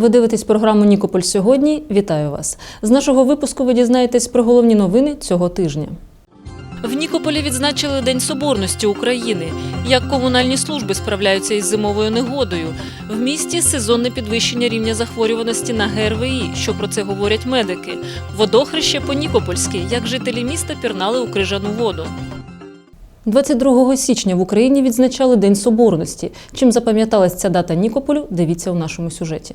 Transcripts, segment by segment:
Ви дивитесь програму Нікополь сьогодні. Вітаю вас. З нашого випуску ви дізнаєтесь про головні новини цього тижня. В Нікополі відзначили День Соборності України. Як комунальні служби справляються із зимовою негодою. В місті сезонне підвищення рівня захворюваності на ГРВІ. Що про це говорять медики? Водохреще по Нікопольськи. Як жителі міста пірнали у крижану воду. 22 січня в Україні відзначали День Соборності. Чим запам'яталась ця дата Нікополю, дивіться у нашому сюжеті.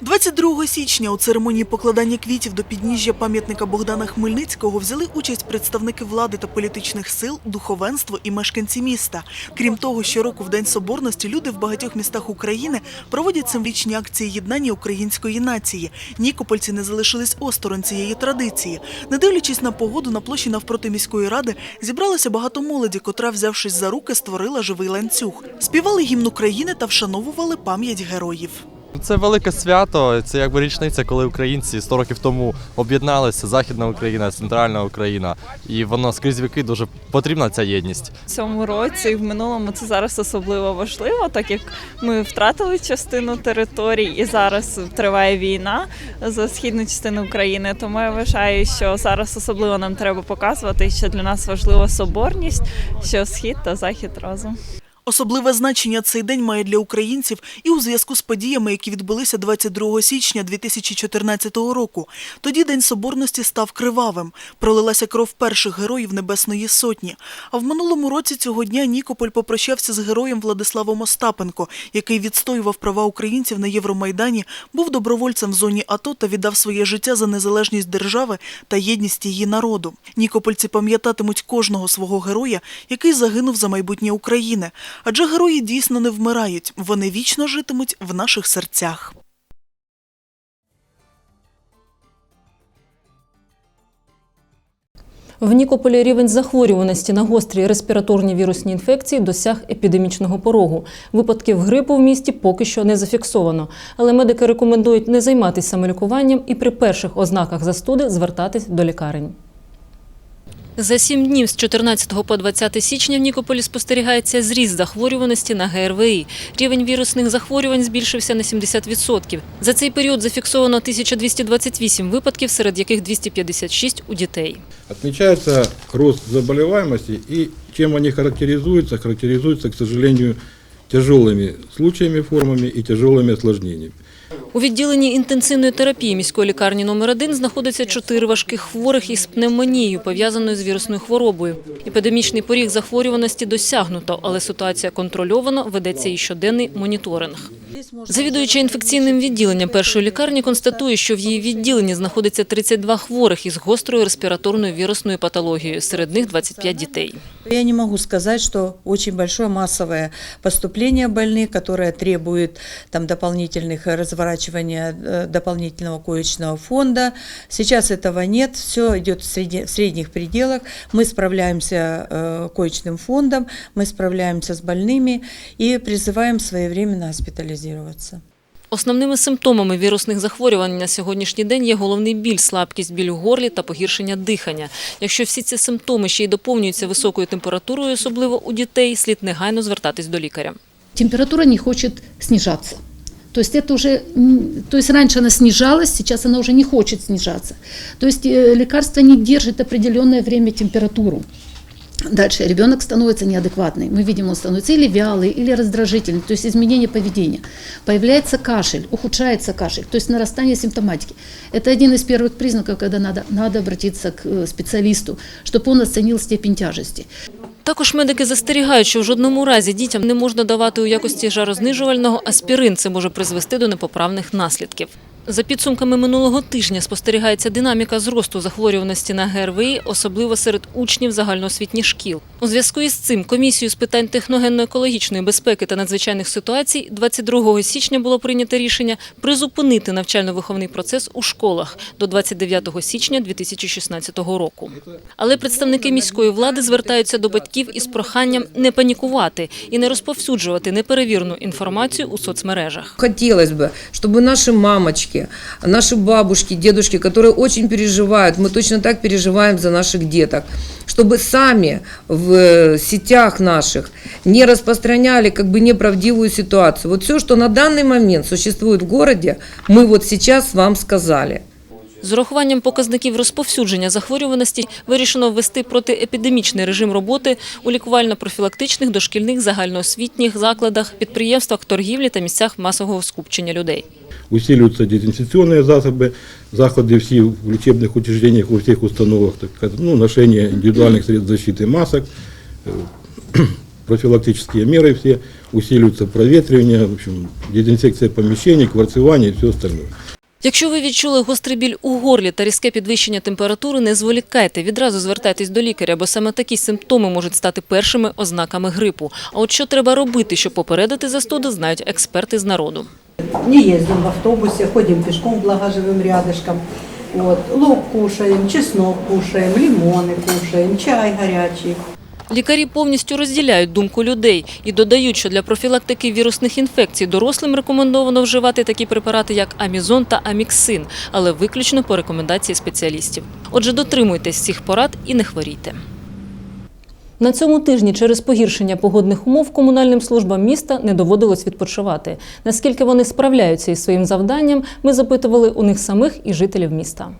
22 січня у церемонії покладання квітів до підніжжя пам'ятника Богдана Хмельницького взяли участь представники влади та політичних сил, духовенство і мешканці міста. Крім того, щороку в День Соборності люди в багатьох містах України проводять символічні акції єднання української нації. Нікопольці не залишились осторонь цієї традиції. Не дивлячись на погоду, на площі навпроти міської ради зібралося багато молоді, котра, взявшись за руки, створила живий ланцюг. Співали гімн України та вшановували пам'ять героїв. Це велике свято, це якби річниця, коли українці 100 років тому об'єдналися, Західна Україна, Центральна Україна, і воно скрізь віки дуже потрібна ця єдність. В цьому році і в минулому це зараз особливо важливо, так як ми втратили частину територій і зараз триває війна за східну частину України. Тому я вважаю, що зараз особливо нам треба показувати, що для нас важлива соборність, що схід та захід разом. Особливе значення цей день має для українців і у зв'язку з подіями, які відбулися 22 січня 2014 року. Тоді День Соборності став кривавим. Пролилася кров перших героїв Небесної Сотні. А в минулому році цього дня Нікополь попрощався з героєм Владиславом Остапенко, який відстоював права українців на Євромайдані, був добровольцем в зоні АТО та віддав своє життя за незалежність держави та єдність її народу. Нікопольці пам'ятатимуть кожного свого героя, який загинув за майбутнє України. Адже герої дійсно не вмирають, вони вічно житимуть в наших серцях. В Нікополі рівень захворюваності на гострі респіраторні вірусні інфекції досяг епідемічного порогу. Випадків грипу в місті поки що не зафіксовано, але медики рекомендують не займатися самолікуванням і при перших ознаках застуди звертатись до лікарень. За сім днів з 14 по 20 січня в Нікополі спостерігається зріст захворюваності на ГРВІ. Рівень вірусних захворювань збільшився на 70%. За цей період зафіксовано 1228 випадків, серед яких 256 у дітей. Отмечается рост заболеваемости, и чем они характеризуются? Характеризуются, к сожалению, тяжелыми случаями, формами и тяжелыми осложнениями. У відділенні інтенсивної терапії міської лікарні номер 1 знаходиться чотири важких хворих із пневмонією, пов'язаною з вірусною хворобою. Епідемічний поріг захворюваності досягнуто, але ситуація контрольована, ведеться і щоденний моніторинг. Завідуюча інфекційним відділенням першої лікарні констатує, що в її відділенні знаходиться 32 хворих із гострою респіраторною вірусною патологією, серед них 25 дітей. Я не могу сказать, что очень большое массовое поступление больных, которое требует там, дополнительных э, разворачивания э, дополнительного коечного фонда. Сейчас этого нет, все идет в, среди- в средних пределах. Мы справляемся э, коечным фондом, мы справляемся с больными и призываем своевременно госпитализироваться. Основними симптомами вірусних захворювань на сьогоднішній день є головний біль, слабкість, біль у горлі та погіршення дихання. Якщо всі ці симптоми ще й доповнюються високою температурою, особливо у дітей, слід негайно звертатись до лікаря. температура не хочет снижаться. То есть это уже, то есть раньше она снижалась, сейчас она уже не хочет снижаться. То есть э, лекарство не держит определенное время температуру. Дальше ребенок становится неадекватный. Мы видим, он становится или вялый, или раздражительный, то есть изменение поведения. Появляется кашель, ухудшается кашель, то есть нарастание симптоматики. Это один из первых признаков, когда надо, надо обратиться к э, специалисту, чтобы он оценил степень тяжести. Також медики застерігають, що в жодному разі дітям не можна давати у якості жарознижувального аспірин. Це може призвести до непоправних наслідків. За підсумками минулого тижня спостерігається динаміка зросту захворюваності на ГРВІ, особливо серед учнів загальноосвітніх шкіл. У зв'язку із цим комісію з питань техногенно-екологічної безпеки та надзвичайних ситуацій 22 січня було прийнято рішення призупинити навчально-виховний процес у школах до 29 січня 2016 року. Але представники міської влади звертаються до батьків із проханням не панікувати і не розповсюджувати неперевірену інформацію у соцмережах. Хотелось бы, чтобы наши мамочки мамочки, наши бабушки, дедушки, которые очень переживают, мы точно так переживаем за наших деток, чтобы сами в э, сетях наших не распространяли как бы неправдивую ситуацию. Вот все, что на данный момент существует в городе, мы вот сейчас вам сказали. З урахуванням показників розповсюдження захворюваності вирішено ввести протиепідемічний режим роботи у лікувально-профілактичних, дошкільних, загальноосвітніх закладах, підприємствах, торгівлі та місцях масового скупчення людей. Усиливаются дезинфекционные засобы, заходы все в лечебных учреждениях, у всех установок, так сказать, ну, ношение индивидуальных средств защиты масок, э, профилактические меры все, усиливаются проветривание, в общем, дезинфекция помещений, кварцевание и все остальное. Якщо ви відчули гострий біль у горлі та різке підвищення температури, не зволікайте, відразу звертайтесь до лікаря, бо саме такі симптоми можуть стати першими ознаками грипу. А от що треба робити, щоб попередити застуду, знають експерти з народу. не ездим в автобусе, ходим пешком, благо живем рядышком. Вот. Лук кушаем, чеснок кушаем, лимоны кушаем, чай горячий. Лікарі повністю розділяють думку людей і додають, що для профілактики вірусних інфекцій дорослим рекомендовано вживати такі препарати, як амізон та аміксин, але виключно по рекомендації спеціалістів. Отже, дотримуйтесь цих порад і не хворійте. На цьому тижні через погіршення погодних умов комунальним службам міста не доводилось відпочивати. Наскільки вони справляються із своїм завданням, ми запитували у них самих і жителів міста.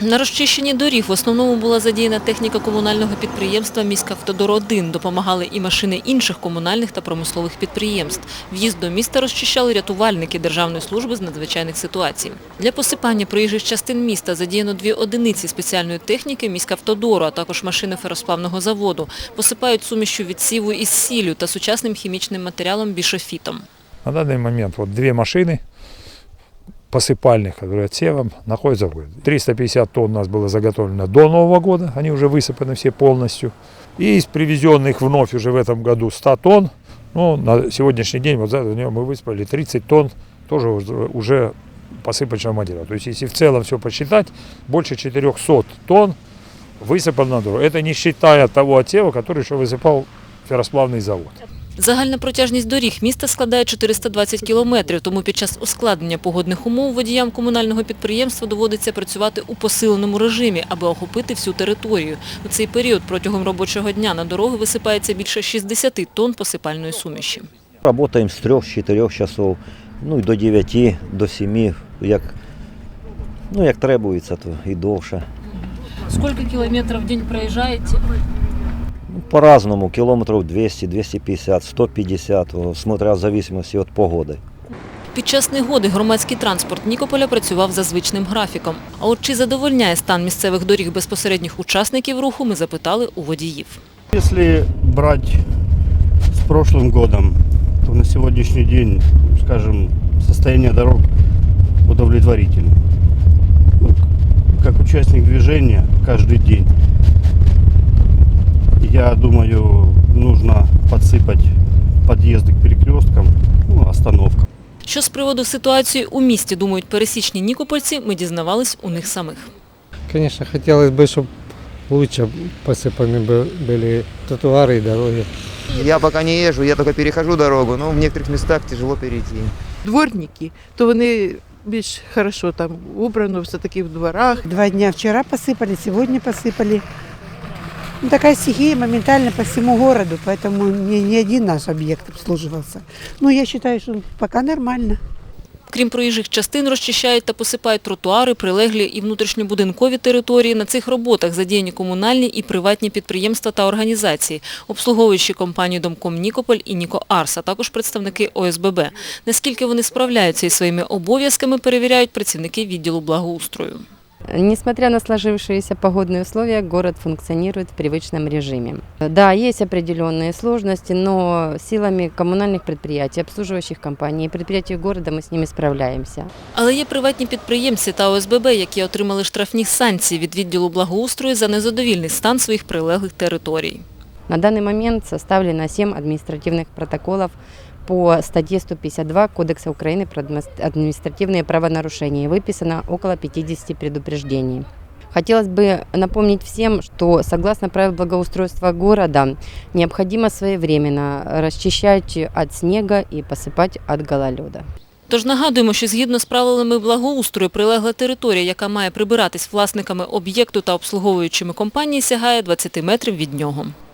На розчищенні доріг в основному була задіяна техніка комунального підприємства «Міськавтодор-1». Допомагали і машини інших комунальних та промислових підприємств. В'їзд до міста розчищали рятувальники Державної служби з надзвичайних ситуацій. Для посипання проїжджих частин міста задіяно дві одиниці спеціальної техніки «Міськавтодору», а також машини феросплавного заводу. Посипають сумішю від сіву із сіллю та сучасним хімічним матеріалом бішофітом. На данный момент вот две машины посыпальных, которые отсевом, находятся в городе. 350 тонн у нас было заготовлено до Нового года, они уже высыпаны все полностью. И из привезенных вновь уже в этом году 100 тонн, ну, на сегодняшний день, вот за днем мы высыпали 30 тонн тоже уже посыпочного материала. То есть если в целом все посчитать, больше 400 тонн высыпано на дорогу. Это не считая того отсева, который еще высыпал ферросплавный завод. Загальна протяжність доріг міста складає 420 кілометрів, тому під час ускладнення погодних умов водіям комунального підприємства доводиться працювати у посиленому режимі, аби охопити всю територію. У цей період протягом робочого дня на дороги висипається більше 60 тонн посипальної суміші. Работаем с 3-4 часов, ну і до 9, до 7, як, ну, як требується, то і довше. Скільки кілометрів в день проїжджаєте? Ну, по-разному, кілометрів 200, 250, 150, о, смотря в зависимости від погоди. Під час негоди громадський транспорт Нікополя працював за звичним графіком. А от чи задовольняє стан місцевих доріг безпосередніх учасників руху, ми запитали у водіїв. Если брать с прошлым годом, то на сегодняшний день, скажем, состояние дорог удовлетворительно. Вот Как участник движения каждый день, я думаю, нужно подсыпать подъезды к перекресткам, ну, остановкам. Що з приводу ситуації у місті думають пересічні нікопольці, ми дізнавались у них самих. Конечно, хотелось бы, чтобы лучше посыпаны бы- были тротуары и дороги. Я пока не езжу, я только перехожу дорогу, но в некоторых местах тяжело перейти. дворники, то вони більш хорошо там убрано, все таки в дворах. Два дня вчера посыпали, сегодня посыпали. Ну, такая стихия моментально по всему городу, поэтому не, не один наш объект обслуживался. Ну, я считаю, что пока нормально. Крім проїжджих частин, розчищають та посипають тротуари, прилеглі і внутрішньобудинкові території. На цих роботах задіяні комунальні і приватні підприємства та організації, обслуговуючі компанії «Домком Нікополь» і «Нікоарс», а також представники ОСББ. Наскільки вони справляються із своїми обов'язками, перевіряють працівники відділу благоустрою. Несмотря на сложившиеся погодные условия, город функционирует в привычном режиме. Да, есть определенные сложности, но силами коммунальных предприятий, обслуживающих компаний и предприятий города мы с ними справляемся. Але є приватні підприємці та ОСББ, які отримали штрафні санкції від відділу благоустрою за незадовільний стан своїх прилеглих територій. На данный момент составлено 7 административных протоколов по статье 152 Кодекса Украины про админис- административные правонарушения. и Выписано около 50 предупреждений. Хотелось бы напомнить всем, что согласно правил благоустройства города необходимо своевременно расчищать от снега и посыпать от гололеда. Тож нагадуємо, що згідно з правилами благоустрою прилегла територія, яка має прибиратись власниками об'єкту та обслуговуючими компанії, сягає 20 метрів від нього. –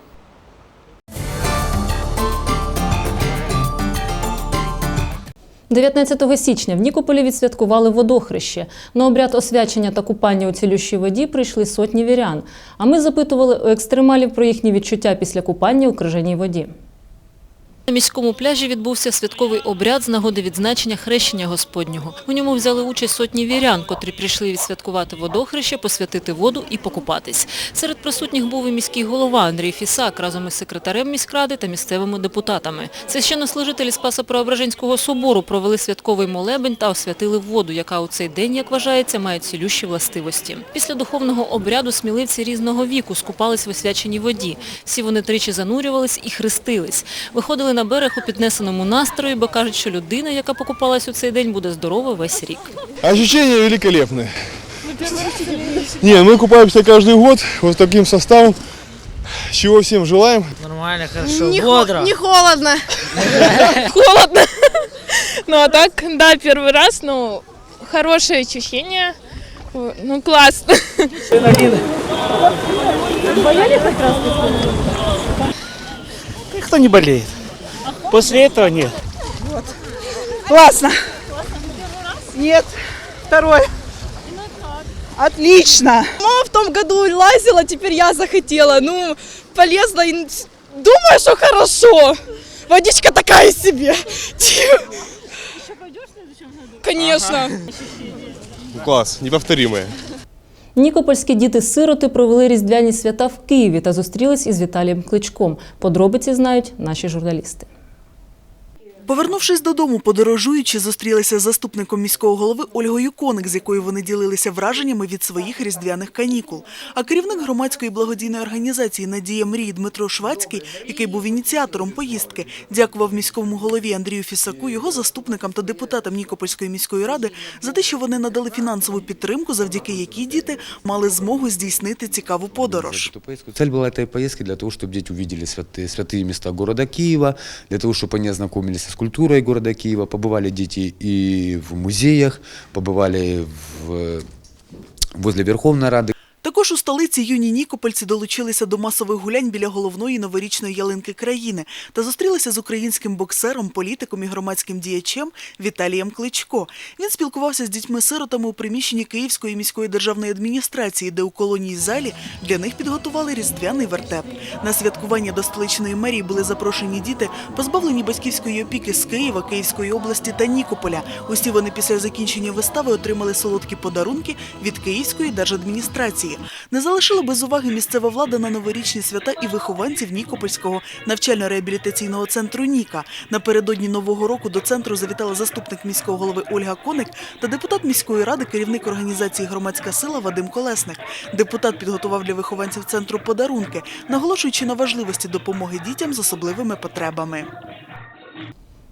19 січня в Нікополі відсвяткували водохреще. На обряд освячення та купання у цілющій воді прийшли сотні вірян. А ми запитували у екстремалів про їхні відчуття після купання у крижаній воді. На міському пляжі відбувся святковий обряд з нагоди відзначення хрещення Господнього. У ньому взяли участь сотні вірян, котрі прийшли відсвяткувати водохреще, посвятити воду і покупатись. Серед присутніх був і міський голова Андрій Фісак разом із секретарем міськради та місцевими депутатами. Священнослужителі Спасо-Преображенського собору провели святковий молебень та освятили воду, яка у цей день, як вважається, має цілющі властивості. Після духовного обряду сміливці різного віку скупались в освяченій воді. Всі вони тричі занурювались і хрестились. Виходили на берег у піднесеному настрої, бо кажуть, що людина, яка покупалась у цей день, буде здорова весь рік. Ощущения великолепные. Не, мы купаемся каждый год вот таким составом. Чего всем желаем. Нормально, хорошо, Не, хо- бодро. не холодно. Холодно. Ну а так, да, первый раз, ну, хорошее ощущение. Ну, классно. Кто не болеет? После этого нет. Классно. Нет, второй. Отлично. Мама в том году лазила, теперь я захотела. Ну, полезно. и Думаю, что хорошо. Водичка такая себе. Конечно. Класс, неповторимое. Нікопольські діти-сироти провели різдвяні свята в Києві та зустрілись із Віталієм Кличком. Подробиці знають наші журналісти. Повернувшись додому, подорожуючи, зустрілися з заступником міського голови Ольгою Коник, з якою вони ділилися враженнями від своїх різдвяних канікул. А керівник громадської благодійної організації Надія мрії Дмитро Швацький, який був ініціатором поїздки, дякував міському голові Андрію Фісаку, його заступникам та депутатам Нікопольської міської ради за те, що вони надали фінансову підтримку, завдяки якій діти мали змогу здійснити цікаву подорож. Цель была этой поездки для того, чтобы дети увидели святые, святые места города Киева, для того, чтобы они ознакомились с культурой города Киева. Побывали дети и в музеях, побывали в, возле Верховной Рады. Також у столиці юні нікопольці долучилися до масових гулянь біля головної новорічної ялинки країни та зустрілися з українським боксером, політиком і громадським діячем Віталієм Кличко. Він спілкувався з дітьми-сиротами у приміщенні Київської міської державної адміністрації, де у колонії залі для них підготували різдвяний вертеп. На святкування до столичної мерії були запрошені діти, позбавлені батьківської опіки з Києва, Київської області та Нікополя. Усі вони після закінчення вистави отримали солодкі подарунки від Київської держадміністрації. Не залишила без уваги місцева влада на новорічні свята і вихованців Нікопольського навчально-реабілітаційного центру Ніка. Напередодні нового року до центру завітала заступник міського голови Ольга Коник та депутат міської ради, керівник організації Громадська сила Вадим Колесник. Депутат підготував для вихованців центру подарунки, наголошуючи на важливості допомоги дітям з особливими потребами.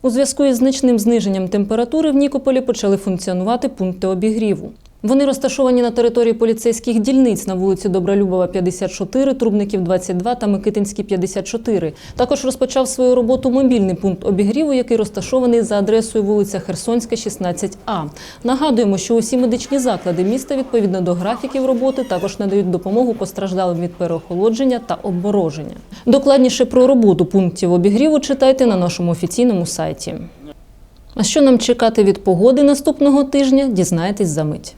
У зв'язку із значним зниженням температури в Нікополі почали функціонувати пункти обігріву. Вони розташовані на території поліцейських дільниць на вулиці Добролюбова, 54, Трубників 22 та Микитинській 54. Також розпочав свою роботу мобільний пункт обігріву, який розташований за адресою вулиця Херсонська, 16А. Нагадуємо, що усі медичні заклади міста відповідно до графіків роботи також надають допомогу постраждалим від переохолодження та обмороження. Докладніше про роботу пунктів обігріву читайте на нашому офіційному сайті. А що нам чекати від погоди наступного тижня, дізнаєтесь за мить.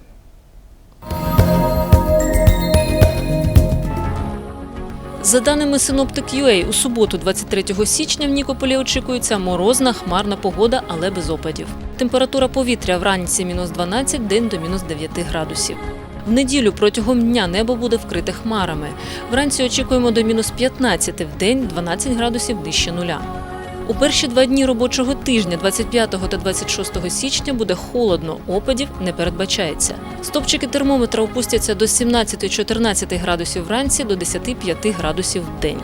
За даними Synoptic.ua, у суботу, 23 січня, в Нікополі очікується морозна, хмарна погода, але без опадів. Температура повітря вранці мінус 12, день до мінус 9 градусів. В неділю протягом дня небо буде вкрите хмарами. Вранці очікуємо до мінус 15, в день 12 градусів нижче нуля. У перші два дні робочого тижня, 25 та 26 січня, буде холодно, опадів не передбачається. Стопчики термометра опустяться до 17-14 градусів вранці до 10-5 градусів в день.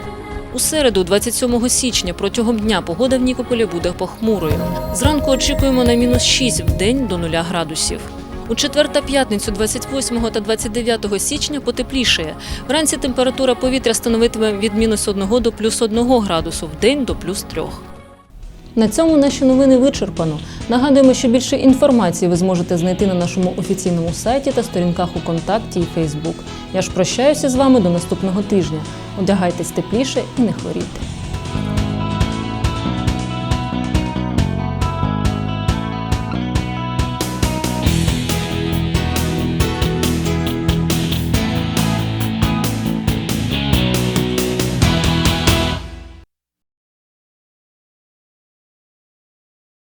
У середу, 27 січня, протягом дня погода в Нікополі буде похмурою. Зранку очікуємо на мінус 6 в день до 0 градусів. У четвер та п'ятницю 28 та 29 січня потеплішає. Вранці температура повітря становитиме від мінус 1 до плюс 1 градусу, в день до плюс 3. На цьому наші новини вичерпано. Нагадуємо, що більше інформації ви зможете знайти на нашому офіційному сайті та сторінках у контакті і Фейсбук. Я ж прощаюся з вами до наступного тижня. Одягайтесь тепліше і не хворійте.